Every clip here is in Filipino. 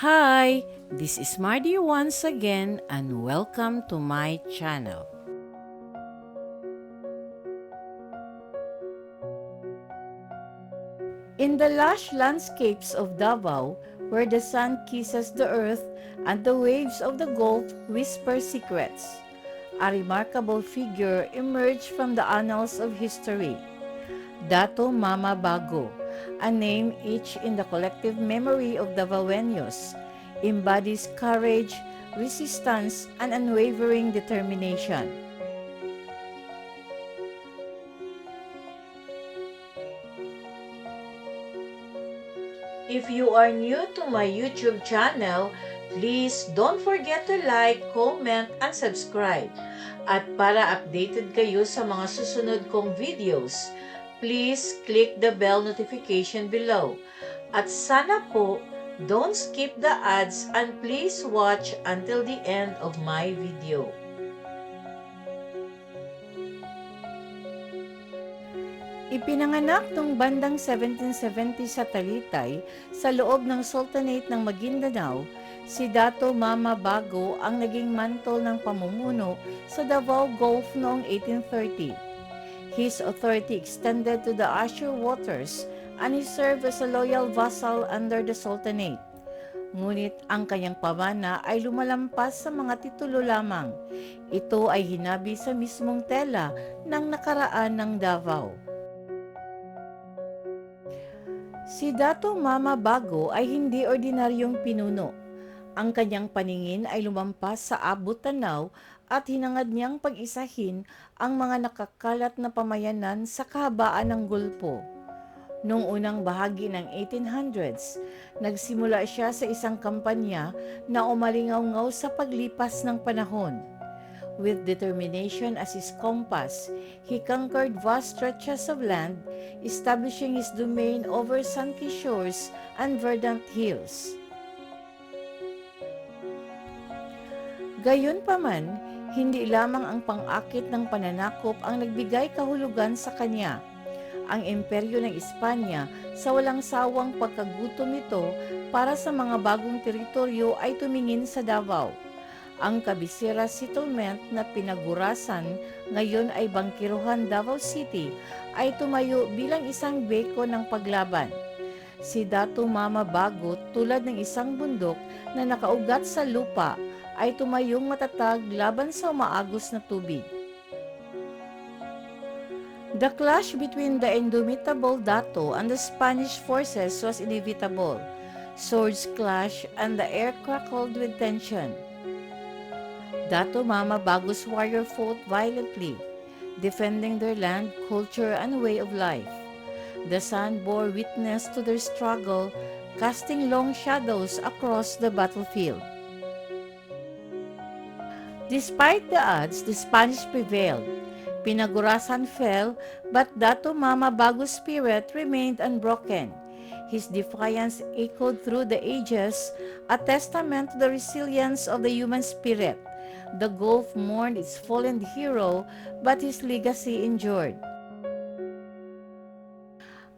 Hi, this is Mardy once again and welcome to my channel. In the lush landscapes of Davao, where the sun kisses the earth and the waves of the Gulf whisper secrets, a remarkable figure emerged from the annals of history. Dato Mama Bago, a name each in the collective memory of Davaoenos, embodies courage, resistance, and unwavering determination. If you are new to my YouTube channel, please don't forget to like, comment, and subscribe. At para updated kayo sa mga susunod kong videos, please click the bell notification below. At sana po, don't skip the ads and please watch until the end of my video. Ipinanganak noong bandang 1770 sa Talitay sa loob ng Sultanate ng Maguindanao, si Dato Mama Bago ang naging mantol ng pamumuno sa Davao Gulf noong 1830. His authority extended to the Asher waters and he served as a loyal vassal under the Sultanate. Ngunit ang kanyang pamana ay lumalampas sa mga titulo lamang. Ito ay hinabi sa mismong tela ng nakaraan ng Davao. Si Dato Mama Bago ay hindi ordinaryong pinuno. Ang kanyang paningin ay lumampas sa abot tanaw at hinangad niyang pag-isahin ang mga nakakalat na pamayanan sa kahabaan ng gulpo. Noong unang bahagi ng 1800s, nagsimula siya sa isang kampanya na umalingaw-ngaw sa paglipas ng panahon. With determination as his compass, he conquered vast stretches of land, establishing his domain over sunky shores and verdant hills. Gayunpaman, hindi lamang ang pang-akit ng pananakop ang nagbigay kahulugan sa kanya. Ang imperyo ng Espanya sa walang sawang pagkagutom nito para sa mga bagong teritoryo ay tumingin sa Davao. Ang Kabisera settlement na pinagurasan ngayon ay Bangkiruhan, Davao City ay tumayo bilang isang beko ng paglaban. Si Dato Mama Bago tulad ng isang bundok na nakaugat sa lupa ay tumayong matatag laban sa umaagos na tubig. The clash between the indomitable Dato and the Spanish forces was inevitable. Swords clashed and the air crackled with tension. Dato Mama Bago's warrior fought violently, defending their land, culture, and way of life. The sun bore witness to their struggle, casting long shadows across the battlefield. Despite the odds, the Spanish prevailed. Pinagurasan fell, but Dato Mama Bago's spirit remained unbroken. His defiance echoed through the ages, a testament to the resilience of the human spirit. The Gulf mourned its fallen hero, but his legacy endured.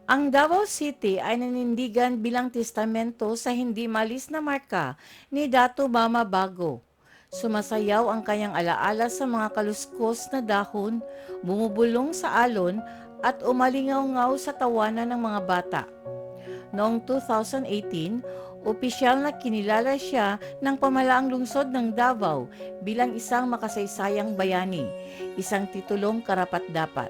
Ang Davao City ay nanindigan bilang testamento sa hindi malis na marka ni Dato Mama Bago. Sumasayaw ang kanyang alaala sa mga kaluskos na dahon, bumubulong sa alon at umalingaw-ngaw sa tawanan ng mga bata. Noong 2018, opisyal na kinilala siya ng pamalaang lungsod ng Davao bilang isang makasaysayang bayani, isang titulong karapat-dapat.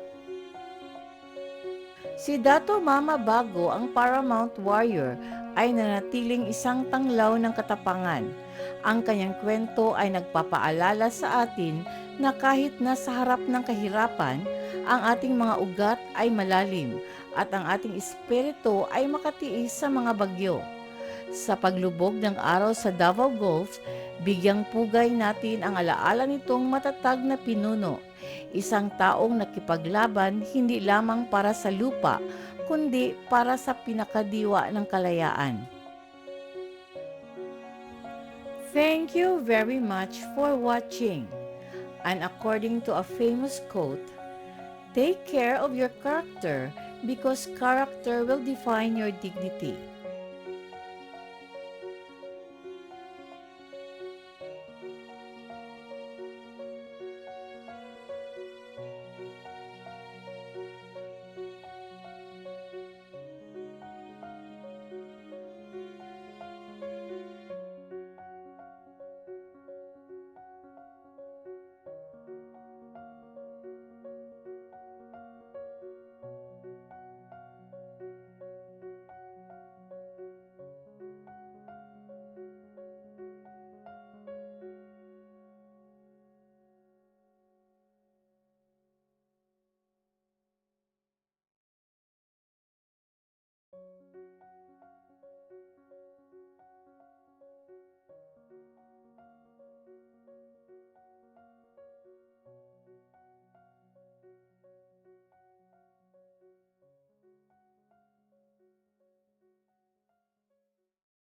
Si Dato Mama Bago, ang paramount warrior, ay nanatiling isang tanglaw ng katapangan. Ang kanyang kwento ay nagpapaalala sa atin na kahit nasa harap ng kahirapan, ang ating mga ugat ay malalim at ang ating espiritu ay makatiis sa mga bagyo. Sa paglubog ng araw sa Davao Gulf, bigyang pugay natin ang alaala nitong matatag na pinuno. Isang taong nakipaglaban hindi lamang para sa lupa, kundi para sa pinakadiwa ng kalayaan. Thank you very much for watching. And according to a famous quote, take care of your character because character will define your dignity.